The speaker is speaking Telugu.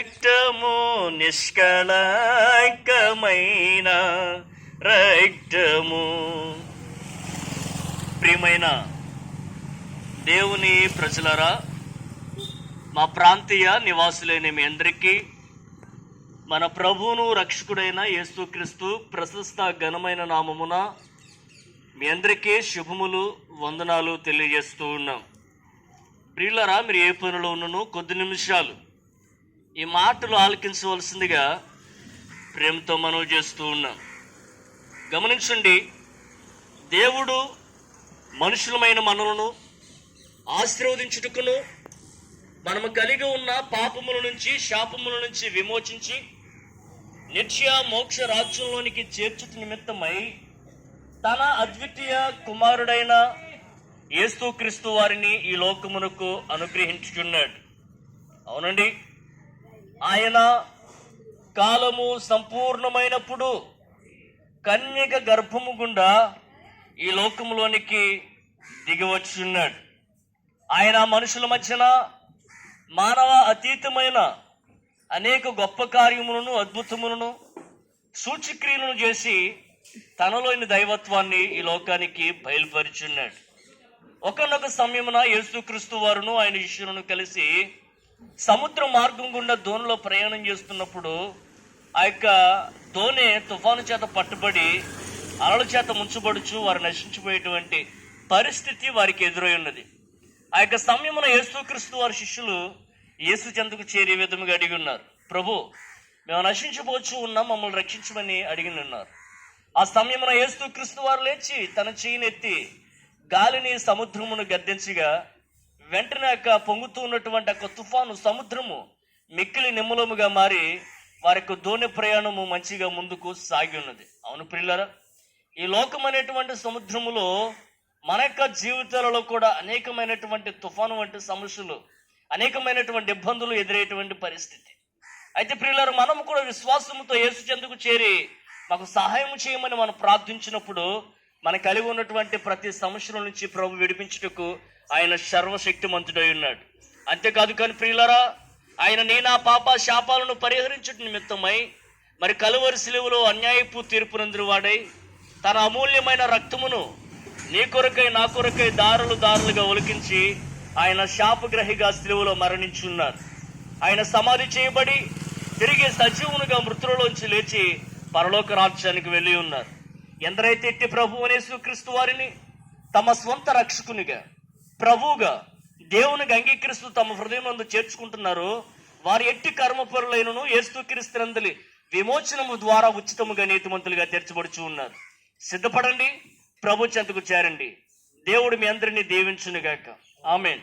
రక్తము నిష్కళంకమైన రక్తము ప్రియమైన దేవుని ప్రజలరా మా ప్రాంతీయ నివాసులైన మీ అందరికీ మన ప్రభువును రక్షకుడైన యేసుక్రీస్తు ప్రశస్త ఘనమైన నామమున మీ అందరికీ శుభములు వందనాలు తెలియజేస్తూ ఉన్నాం. ప్రియులరా మీరు ఏ పనిలో ఉన్నను కొద్ది నిమిషాలు ఈ మాటలు ఆలకించవలసిందిగా ప్రేమతో మనవి చేస్తూ ఉన్నాం. గమనించండి దేవుడు మనుషులమైన మనలను ఆశీర్వదించుటకును మనము కలిగి ఉన్న పాపముల నుంచి శాపముల నుంచి విమోచించి నిత్య మోక్ష రాజ్యంలోనికి చేర్చుట నిమిత్తమై తన అద్వితీయ కుమారుడైన యేసుక్రీస్తు వారిని ఈ లోకమునకు అనుగ్రహించుచున్నాడు. అవునండి ఆయన కాలము సంపూర్ణమైనప్పుడు కన్యక గర్భము గుండా ఈ లోకములోనికి దిగివచ్చున్నాడు ఆయన మనుషుల మధ్యన మానవ అతీతమైన అనేక గొప్ప కార్యములను అద్భుతములను సూచిక్రియలను చేసి తనలోని దైవత్వాన్ని ఈ లోకానికి బయలుపరిచున్నాడు. ఒకనొక సమయమున యేసుక్రీస్తు వారును ఆయన శిష్యులను కలిసి సముద్ర మార్గం గుండా దోణిలో ప్రయాణం చేస్తున్నప్పుడు ఆ యొక్క దోణి తుఫాను చేత పట్టుబడి అలల చేత ముంచబడుచు వారు నశించిపోయేటువంటి పరిస్థితి వారికి ఎదురై ఉన్నది. ఆ యొక్క సమయమున యేసుక్రీస్తు వారి శిష్యులు యేసు చెందుకు చేరే విధముగా అడిగి ఉన్నారు. ప్రభు మేము నశించబోచు ఉన్నాం మమ్మల్ని రక్షించమని అడిగి ఉన్నారు. ఆ సమయమున యేసుక్రీస్తు వారు లేచి తన చేయినెత్తి గాలిని సముద్రమును గద్దించగా వెంటనే యొక్క పొంగుతూ ఉన్నటువంటి ఒక తుఫాను సముద్రము మిక్కిలి నిమ్మలముగా మారి వారి యొక్క దోణి ప్రయాణము మంచిగా ముందుకు సాగి ఉన్నది. అవును ప్రిల్లరా ఈ లోకం అనేటువంటి సముద్రములో మన యొక్క జీవితాలలో కూడా అనేకమైనటువంటి తుఫాను వంటి సమస్యలు అనేకమైనటువంటి ఇబ్బందులు ఎదురయ్యేటువంటి పరిస్థితి. అయితే ప్రియులారు మనం కూడా విశ్వాసంతో యేసు చెందుకు చేరి మాకు సహాయం చేయమని మనం ప్రార్థించినప్పుడు మన కలిగి ఉన్నటువంటి ప్రతి సంవత్సరం నుంచి ప్రభు విడిపించుటకు ఆయన సర్వశక్తిమంతుడై ఉన్నాడు. అంతేకాదు కానీ ప్రియులరా ఆయన నీ నా పాప శాపాలను పరిహరించుట నిమిత్తమై మరి కలువరి సిలువలో అన్యాయపు తీర్పునందురు వాడై తన అమూల్యమైన రక్తమును నీ కొరకై నా కొరకై దారులు దారులుగా ఒలికించి ఆయన శాపగ్రహిగా సిలువలో మరణించున్నారు. ఆయన సమాధి చేయబడి తిరిగి సజీవునిగా మృతులలోంచి లేచి పరలోక రాజ్యానికి వెళ్ళి ఉన్నారు. ఎందరైతే ఎట్టి ప్రభు క్రీస్తు వారిని తమ స్వంత రక్షకునిగా ప్రభువుగా దేవునికి అంగీకరిస్తూ తమ హృదయం నందు చేర్చుకుంటున్నారో వారి ఎట్టి కర్మపరులైనను యేసుక్రీస్తునందలి విమోచనము ద్వారా ఉచితముగా నీతిమంతులుగా తెరచబడుచు ఉన్నారు. సిద్ధపడండి ప్రభు చెంతకు చేరండి. దేవుడు మీ అందరినీ దీవించునుగాక. ఆమెన్.